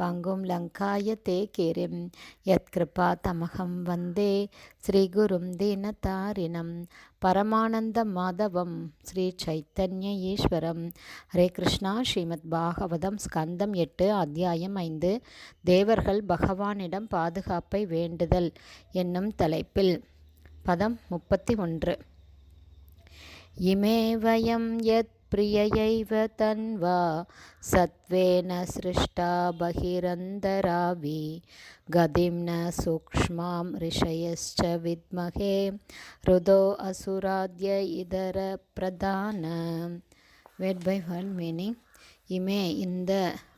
பங்கும் லங்காய தே கிரிம் யத்கிருபா தமகம் வந்தே ஸ்ரீகுரும் தீனதாரிணம் பரமானந்த மாதவம் ஸ்ரீ சைத்தன்ய ஈஸ்வரம் ஹரே கிருஷ்ணா ஸ்ரீமத் பாகவதம் ஸ்கந்தம் எட்டு அத்தியாயம் ஐந்து தேவர்கள் பகவானிடம் பாதுகாப்பை வேண்டுதல் என்னும் தலைப்பில். பதம் முப்பத்தி ஒன்று. இமே வயம் யத் प्रिययैव तन्वा सत्त्वेन सृष्टा बहिरन्तरावि गतिं न सूक्ष्मां ऋषयश्च विद्महे रुदो असुराद्य இதரப்பிரதான வேட் பை வேர்ட் மீனிங் இமே இந்த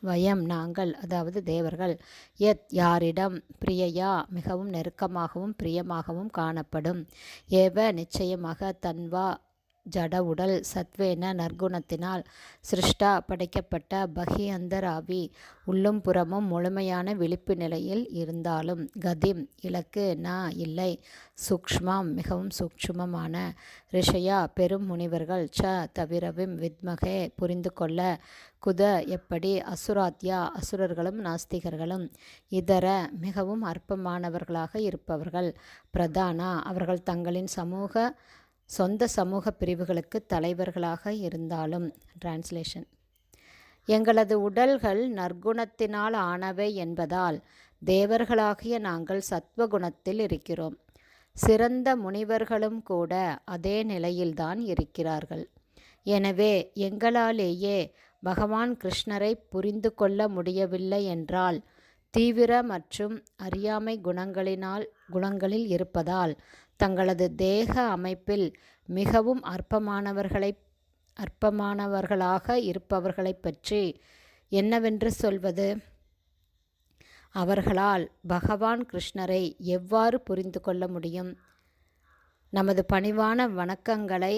வயம் நாங்கள் அதாவது தேவர்கள் எத் யாரிடம் பிரியையா மிகவும் நெருக்கமாகவும் பிரியமாகவும் காணப்படும் ஏவ நிச்சயமாக தன்வா ஜட உடல் சத்வேன நற்குணத்தினால் சிருஷ்டா படைக்கப்பட்ட பகி அந்தராவி உள்ளும் புறமும் முழுமையான விழிப்பு நிலையில் இருந்தாலும் கதிம் இலக்கு நா இல்லை. சூக்ஷ்மம் மிகவும் சூக்ஷ்மமான ரிஷயா பெரும் முனிவர்கள் ச தவிரவும் வித்மகே புரிந்து கொள்ள குத எப்படி அசுராத்யா அசுரர்களும் நாஸ்திகர்களும் இதர மிகவும் அற்பமானவர்களாக இருப்பவர்கள். பிரதானா அவர்கள் தங்களின் சமூக சொந்த சமூக பிரிவுகளுக்கு தலைவர்களாக இருந்தாலும். டிரான்ஸ்லேஷன் எங்களது உடல்கள் நற்குணத்தினால் ஆனவை என்பதால் தேவர்களாகிய நாங்கள் சத்வகுணத்தில் இருக்கிறோம். சிறந்த முனிவர்களும் கூட அதே நிலையில்தான் இருக்கிறார்கள். எனவே எங்களாலேயே பகவான் கிருஷ்ணரை புரிந்து கொள்ள முடியவில்லை என்றால் தீவிர மற்றும் அறியாமை குணங்களினால் குணங்களில் இருப்பதால் தங்களது தேக அமைப்பில் மிகவும் அற்பமானவர்களை அற்பமானவர்களாக இருப்பவர்களைப் பற்றி என்னவென்று சொல்வது? அவர்களால் பகவான் கிருஷ்ணரை எவ்வாறு புரிந்து கொள்ள முடியும்? நமது பணிவான வணக்கங்களை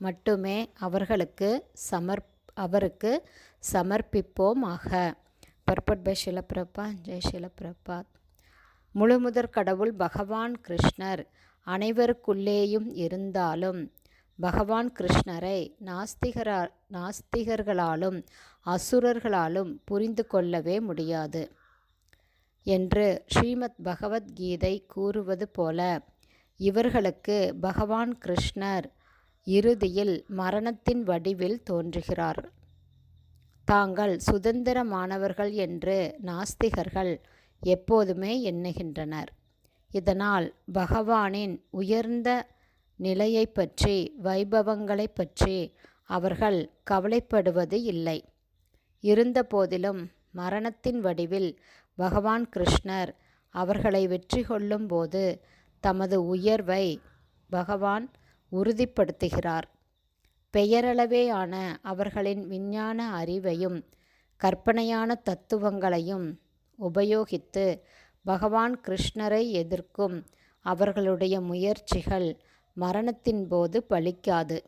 மட்டுமே அவர்களுக்கு சமர் அவருக்கு சமர்ப்பிப்போமாக. பர்பட் பை ஷிலப்பிரபா ஜெய் ஷிலப்பிரபாத் முழுமுதற் கடவுள் பகவான் கிருஷ்ணர் அனைவருக்குள்ளேயும் இருந்தாலும் பகவான் கிருஷ்ணரை நாஸ்திகரா நாஸ்திகர்களாலும் அசுரர்களாலும் புரிந்து கொள்ளவே முடியாது. என்று ஸ்ரீமத் பகவத்கீதை கூறுவது போல இவர்களுக்கு பகவான் கிருஷ்ணர் இறுதியில் மரணத்தின் வடிவில் தோன்றுகிறார். தாங்கள் சுதந்திரமானவர்கள் என்று நாஸ்திகர்கள் எப்போதுமே எண்ணுகின்றனர். இதனால் பகவானின் உயர்ந்த நிலையை பற்றி வைபவங்களை பற்றி அவர்கள் கவலைப்படுவது இல்லை. இருந்தபோதிலும் மரணத்தின் வடிவில் பகவான் கிருஷ்ணர் அவர்களை வெற்றி கொள்ளும்போது தமது உயர்வை பகவான் உறுதிப்படுத்துகிறார். பெயரளவேயான அவர்களின் விஞ்ஞான அறிவையும் கற்பனையான தத்துவங்களையும் உபயோகித்து பகவான் கிருஷ்ணரை எதிர்க்கும் அவர்களுடைய முயற்சிகள் மரணத்தின் போது பலிக்காது.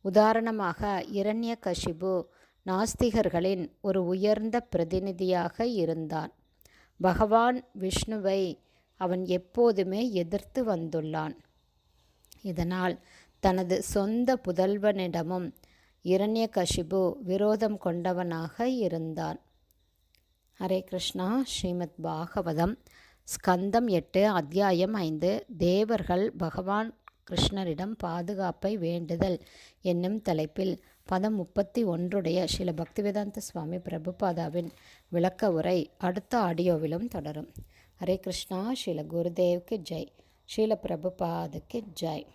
உதாரணமாக இரண்ய கஷிபு நாஸ்திகர்களின் ஒரு உயர்ந்த பிரதிநிதியாக இருந்தான். பகவான் விஷ்ணுவை அவன் எப்போதுமே எதிர்த்து வந்துள்ளான். இதனால் தனது சொந்த புதல்வனிடமும் இரண்யகஷிபு விரோதம் கொண்டவனாக இருந்தான். ஹரே கிருஷ்ணா. ஸ்ரீமத் பாகவதம் ஸ்கந்தம் எட்டு அத்தியாயம் ஐந்து. தேவர்கள் பகவான் கிருஷ்ணரிடம் பாதுகாப்பை வேண்டுதல் என்னும் தலைப்பில் பதம் முப்பத்தி ஒன்றுடைய சில பக்திவேதாந்த சுவாமி பிரபுபாதாவின் விளக்க உரை அடுத்த ஆடியோவிலும் தொடரும். ஹரே கிருஷ்ணா. ஸ்ரீல குருதேவ்க்கு ஜெய். ஸ்ரீல பிரபுபாதுக்கு ஜெய்.